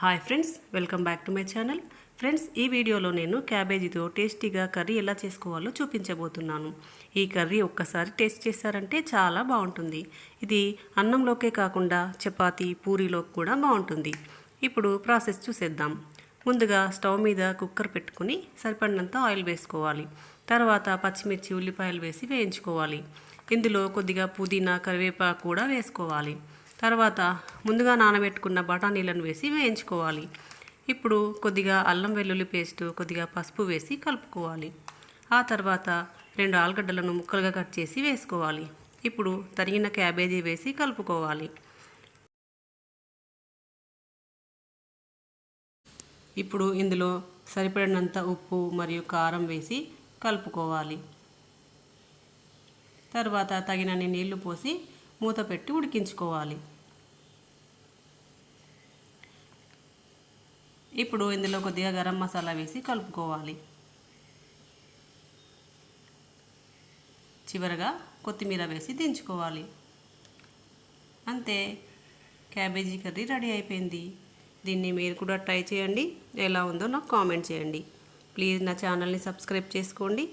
Hi friends welcome back to my channel friends ఈ వీడియోలో నేను క్యాబేజీతో టేస్టీగా కర్రీ ఎలా చేసుకోవాలో చూపించబోతున్నాను. ఈ కర్రీ ఒక్కసారి టేస్ట్ చేశారంటే చాలా బాగుంటుంది. ఇది అన్నంలోకే కాకుండా చపాతీ పూరీలోకి కూడా బాగుంటుంది. ఇప్పుడు ప్రాసెస్ చూసేద్దాం. ముందుగా స్టవ్ మీద కుక్కర్ పెట్టుకుని సరిపడినంత ఆయిల్ వేసుకోవాలి. తర్వాత పచ్చిమిర్చి ఉల్లిపాయలు వేసి వేయించుకోవాలి. ఇందులో కొద్దిగా పుదీనా కరివేపాకు కూడా వేసుకోవాలి. తర్వాత ముందుగా నానబెట్టుకున్న బఠానీలను వేసి వేయించుకోవాలి. ఇప్పుడు కొద్దిగా అల్లం వెల్లుల్లి పేస్ట్ కొద్దిగా పసుపు వేసి కలుపుకోవాలి. ఆ తర్వాత రెండు ఆలుగడ్డలను ముక్కలుగా కట్ చేసి వేసుకోవాలి. ఇప్పుడు తరిగిన క్యాబేజీ వేసి కలుపుకోవాలి. ఇప్పుడు ఇందులో సరిపడినంత ఉప్పు మరియు కారం వేసి కలుపుకోవాలి. తర్వాత తగినన్ని నీళ్ళు పోసి మూత పెట్టి ఉడికించుకోవాలి. ఇప్పుడు ఇందులో కొద్దిగా గరం మసాలా వేసి కలుపుకోవాలి. చివరగా కొత్తిమీర వేసి దించుకోవాలి. అంతే క్యాబేజీ కర్రీ రెడీ అయిపోయింది. దీన్ని మీరు కూడా ట్రై చేయండి. ఎలా ఉందో నాకు కామెంట్ చేయండి. ప్లీజ్ నా ఛానల్ని సబ్స్క్రైబ్ చేసుకోండి.